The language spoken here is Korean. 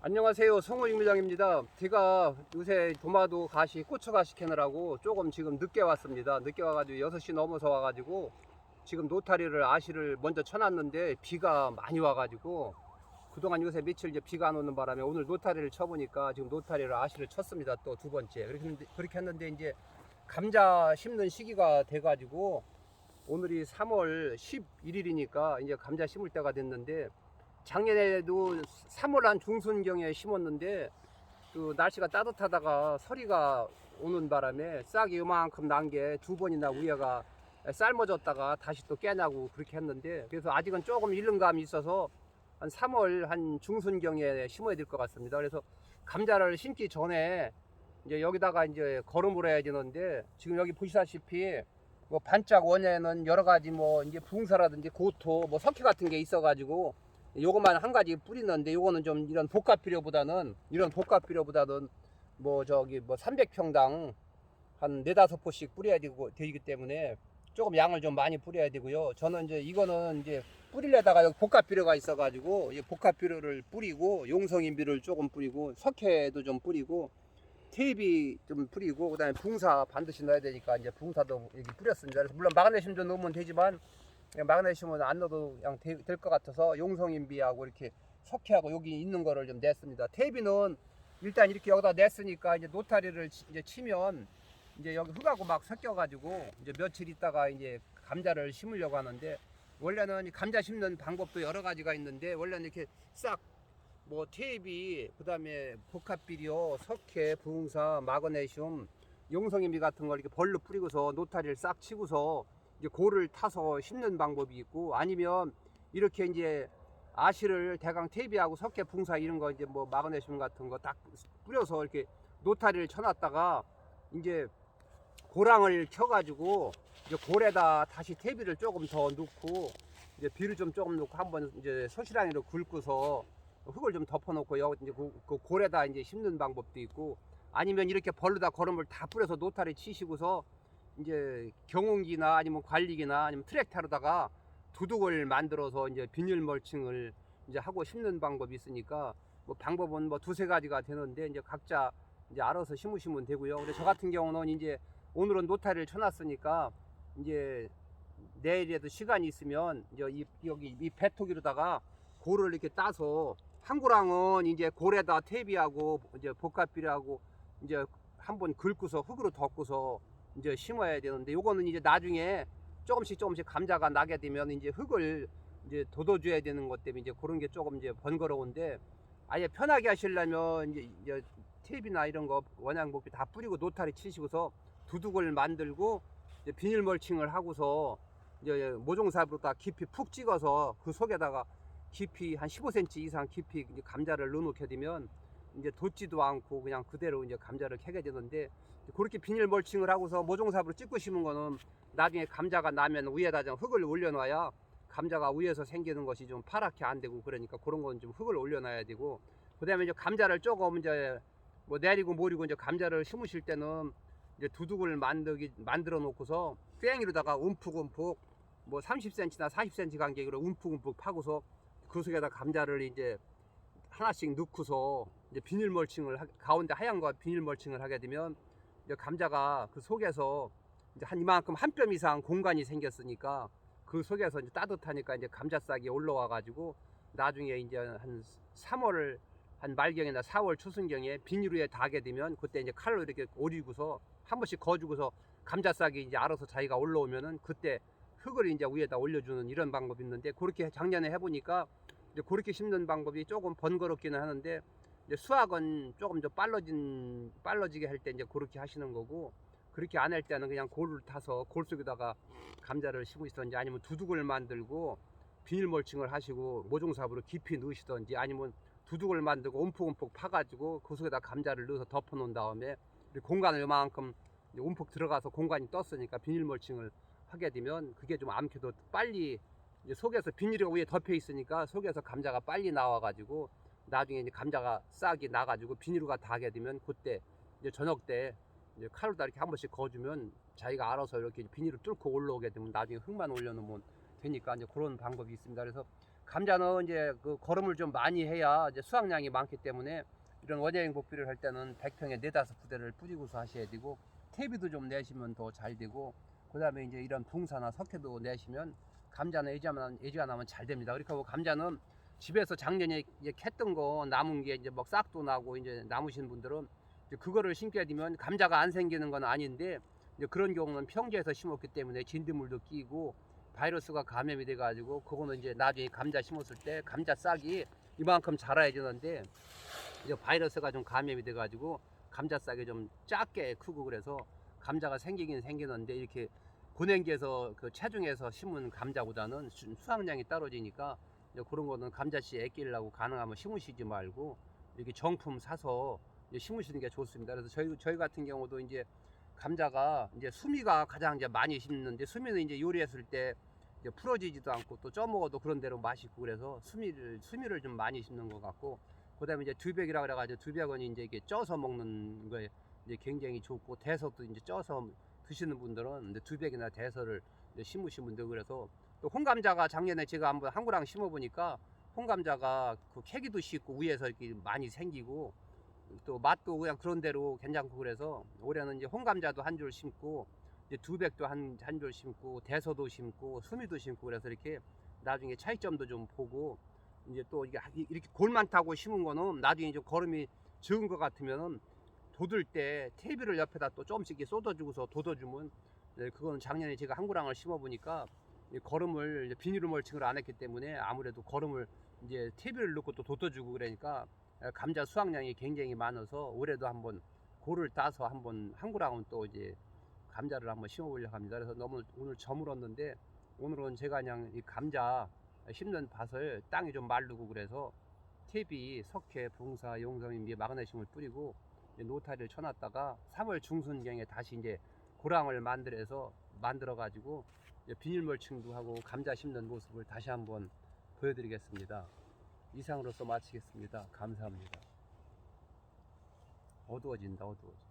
안녕하세요. 성우 육미장입니다. 제가 요새 도마도 가시, 고추 가시 캐느라고 조금 지금 늦게 왔습니다. 늦게 와가지고 6시 넘어서 와가지고 지금 노타리를 아시를 먼저 쳐놨는데 비가 많이 와가지고 그동안 요새 며칠 이제 비가 안 오는 바람에 오늘 노타리를 쳐보니까 지금 노타리를 아시를 쳤습니다. 또 두 번째. 그렇게 했는데, 그렇게 했는데 이제 감자 심는 시기가 돼가지고 오늘이 3월 11일이니까 이제 감자 심을 때가 됐는데 작년에도 3월 한 중순경에 심었는데 그 날씨가 따뜻하다가 서리가 오는 바람에 싹이 요만큼 난 게 두 번이나 위에가 삶아졌다가 다시 또 깨나고 그렇게 했는데 그래서 아직은 조금 잃는 감이 있어서 한 3월 한 중순경에 심어야 될 것 같습니다. 그래서 감자를 심기 전에 이제 여기다가 이제 거름을 해야 되는데 지금 여기 보시다시피 뭐 반짝 원에는 여러 가지 뭐 이제 붕사라든지 고토 뭐 석회 같은 게 있어가지고 요것만 한 가지 뿌리는데 요거는 좀 이런 복합 비료보다는 이런 복합 비료보다는 뭐 저기 뭐 300평당 한 네다섯 포씩 뿌려야 되고 되기 때문에 조금 양을 좀 많이 뿌려야 되고요. 저는 이제 이거는 이제 뿌리려다가 복합 비료가 있어가지고 이 복합 비료를 뿌리고 용성인비를 조금 뿌리고 석회도 좀 뿌리고 테이프 좀 뿌리고 그다음에 붕사 반드시 넣어야 되니까 이제 붕사도 여기 뿌렸습니다. 그래서 물론 마그네슘도 넣으면 되지만 마그네슘은 안 넣어도 그냥 될 것 같아서 용성인비하고 이렇게 석회하고 여기 있는 거를 좀 냈습니다. 테이비는 일단 이렇게 여기다 냈으니까 이제 노타리를 치- 이제 치면 이제 여기 흙하고 막 섞여가지고 이제 며칠 있다가 이제 감자를 심으려고 하는데 원래는 이 감자 심는 방법도 여러 가지가 있는데 원래는 이렇게 싹 뭐 테이비 그다음에 복합 비료, 석회, 부흥사, 마그네슘, 용성인비 같은 걸 이렇게 벌로 뿌리고서 노타리를 싹 치고서 이제 고를 타서 심는 방법이 있고 아니면 이렇게 이제 아시를 대강 테이비하고 석회 붕사 이런 거 이제 뭐 마그네슘 같은 거 딱 뿌려서 이렇게 노타리를 쳐놨다가 이제 고랑을 켜가지고 이제 골에다 다시 테이비를 조금 더 넣고 이제 비를 좀 조금 넣고 한번 이제 소시랑이로 굵고서 흙을 좀 덮어놓고 여기 이제 그, 그 골에다 이제 심는 방법도 있고 아니면 이렇게 벌로다 거름을 다 뿌려서 노타리 치시고서 이제 경운기나 아니면 관리기나 아니면 트랙터로다가 두둑을 만들어서 이제 비닐 멀칭을 이제 하고 심는 방법이 있으니까 뭐 방법은 뭐 두세 가지가 되는데 이제 각자 이제 알아서 심으시면 되고요. 근데 저 같은 경우는 이제 오늘은 노타리를 쳐놨으니까 이제 내일에도 시간이 있으면 이제 이, 여기 이 배토기로다가 골을 이렇게 따서 한 고랑은 이제 골에다 테이비하고 이제 복합비료하고 이제 한번 긁고서 흙으로 덮고서 이제 심어야 되는데 요거는 이제 나중에 조금씩 조금씩 감자가 나게 되면 이제 흙을 이제 돋워줘야 되는 것 때문에 이제 그런 게 조금 이제 번거로운데 아예 편하게 하시려면 이제, 이제 테이프나 이런 거 원양목비 다 뿌리고 노타리 치시고서 두둑을 만들고 이제 비닐 멀칭을 하고서 이제 모종삽으로 다 깊이 푹 찍어서 그 속에다가 깊이 한 15cm 이상 깊이 감자를 넣어놓게 되면 이제 돋지도 않고 그냥 그대로 이제 감자를 캐게 되는데 그렇게 비닐 멀칭을 하고서 모종삽으로 찍고 심은 거는 나중에 감자가 나면 위에다 좀 흙을 올려놔야 감자가 위에서 생기는 것이 좀 파랗게 안 되고 그러니까 그런 건 좀 흙을 올려놔야 되고 그다음에 이제 감자를 조금 이제 뭐 내리고 모리고 이제 감자를 심으실 때는 이제 두둑을 만들기 만들어 놓고서 꽹이로다가 움푹움푹 뭐 30cm나 40cm 간격으로 움푹움푹 파고서 그 속에다 감자를 이제 하나씩 넣고서 이제 비닐 멀칭을 하- 가운데 하얀 거 비닐 멀칭을 하게 되면 이제 감자가 그 속에서 이제 한 이만큼 한 뼘 이상 공간이 생겼으니까 그 속에서 이제 따뜻하니까 이제 감자싹이 올라와 가지고 나중에 이제 한 3월 한 말경이나 4월 초순경에 비닐 위에 닿게 되면 그때 이제 칼로 이렇게 오리고서 한 번씩 거주고서 감자싹이 이제 알아서 자기가 올라오면은 그때 흙을 이제 위에다 올려주는 이런 방법이 있는데 그렇게 작년에 해보니까 이제 그렇게 심는 방법이 조금 번거롭기는 하는데 이제 수학은 조금 더 빨라진 빨라지게 할 때 이제 그렇게 하시는 거고 그렇게 안 할 때는 그냥 골을 타서 골 속에다가 감자를 심으시던지 아니면 두둑을 만들고 비닐 멀칭을 하시고 모종삽으로 깊이 넣으시던지 아니면 두둑을 만들고 움푹움푹 파가지고 그 속에다 감자를 넣어서 덮어놓은 다음에 공간을 요만큼 움푹 들어가서 공간이 떴으니까 비닐 멀칭을 하게 되면 그게 좀 암캐도 빨리 속에서 비닐이 위에 덮여 있으니까 속에서 감자가 빨리 나와가지고 나중에 이제 감자가 싹이 나가지고 비닐가 닿게 되면 그때 이제 저녁 때 이제 칼로 다 이렇게 한 번씩 거주면 자기가 알아서 이렇게 비닐을 뚫고 올라오게 되면 나중에 흙만 올려놓으면 되니까 이제 그런 방법이 있습니다. 그래서 감자는 이제 그 거름을 좀 많이 해야 이제 수확량이 많기 때문에 이런 원예행 복비를 할 때는 100평에 네다섯 부대를 뿌리고서 하셔야 되고 퇴비도 좀 내시면 더 잘 되고 그 다음에 이제 이런 붕사나 석회도 내시면 감자는 애지가 애지가 나면 잘 됩니다. 그러니까 뭐 감자는 집에서 작년에 이제 캤던 거 남은 게 이제 막 싹도 나고 이제 남으신 분들은 이제 그거를 심게 되면 감자가 안 생기는 건 아닌데 이제 그런 경우는 평지에서 심었기 때문에 진드물도 끼고 바이러스가 감염이 돼 가지고 그거는 이제 나중에 감자 심었을 때 감자 싹이 이만큼 자라야 되는데 이제 바이러스가 좀 감염이 돼 가지고 감자 싹이 좀 작게 크고 그래서 감자가 생기긴 생기는데 이렇게 고냉지에서 그 체중에서 심은 감자보다는 수- 수확량이 떨어지니까 그런 거는 감자씨 애 끼려고 가능하면 심으시지 말고 이렇게 정품 사서 심으시는 게 좋습니다. 그래서 저희 저희 같은 경우도 이제 감자가 이제 수미가 가장 이제 많이 심는데 수미는 이제 요리했을 때 이제 풀어지지도 않고 또 쪄먹어도 그런 대로 맛있고 그래서 수미를 수미를 좀 많이 심는 것 같고 그다음에 이제 두백이라 그래가지고 두백은 이제 이게 쪄서 먹는 거에 이제 굉장히 좋고 대서도 이제 쪄서 드시는 분들은 이제 두백이나 대서를 심으신 분들 그래서 또 홍감자가 작년에 제가 한번 한구랑 심어보니까 홍감자가 그 캐기도 쉽고 위에서 이렇게 많이 생기고 또 맛도 그냥 그런 대로 괜찮고 그래서 올해는 이제 홍감자도 한 줄 심고 이제 두백도 한 한 줄 심고 대서도 심고 수미도 심고 그래서 이렇게 나중에 차이점도 좀 보고 이제 또 이게 이렇게 골만 타고 심은 거는 나중에 좀 걸음이 적은 것 같으면은 돋을 때 테이블을 옆에다 또 조금씩 쏟아주고서 돋아주면 네, 그거는 작년에 제가 한구랑을 심어보니까 이 걸음을 이제 비닐 멀칭을 안 했기 때문에 아무래도 걸음을 이제 테이블을 넣고 또 돋아주고 그러니까 감자 수확량이 굉장히 많아서 올해도 한번 고를 따서 한번 한 구랑은 또 이제 감자를 한번 심어보려고 합니다. 그래서 너무 오늘 저물었는데 오늘은 제가 그냥 이 감자 심는 밭을 땅이 좀 마르고 그래서 탭이 석회, 붕사, 용성인비 마그네슘을 뿌리고 노타리를 쳐놨다가 3월 중순경에 다시 이제 고랑을 만들어서 만들어 가지고 비닐 멀칭도 하고 감자 심는 모습을 다시 한번 보여드리겠습니다. 이상으로서 마치겠습니다. 감사합니다. 어두워진다, 어두워져.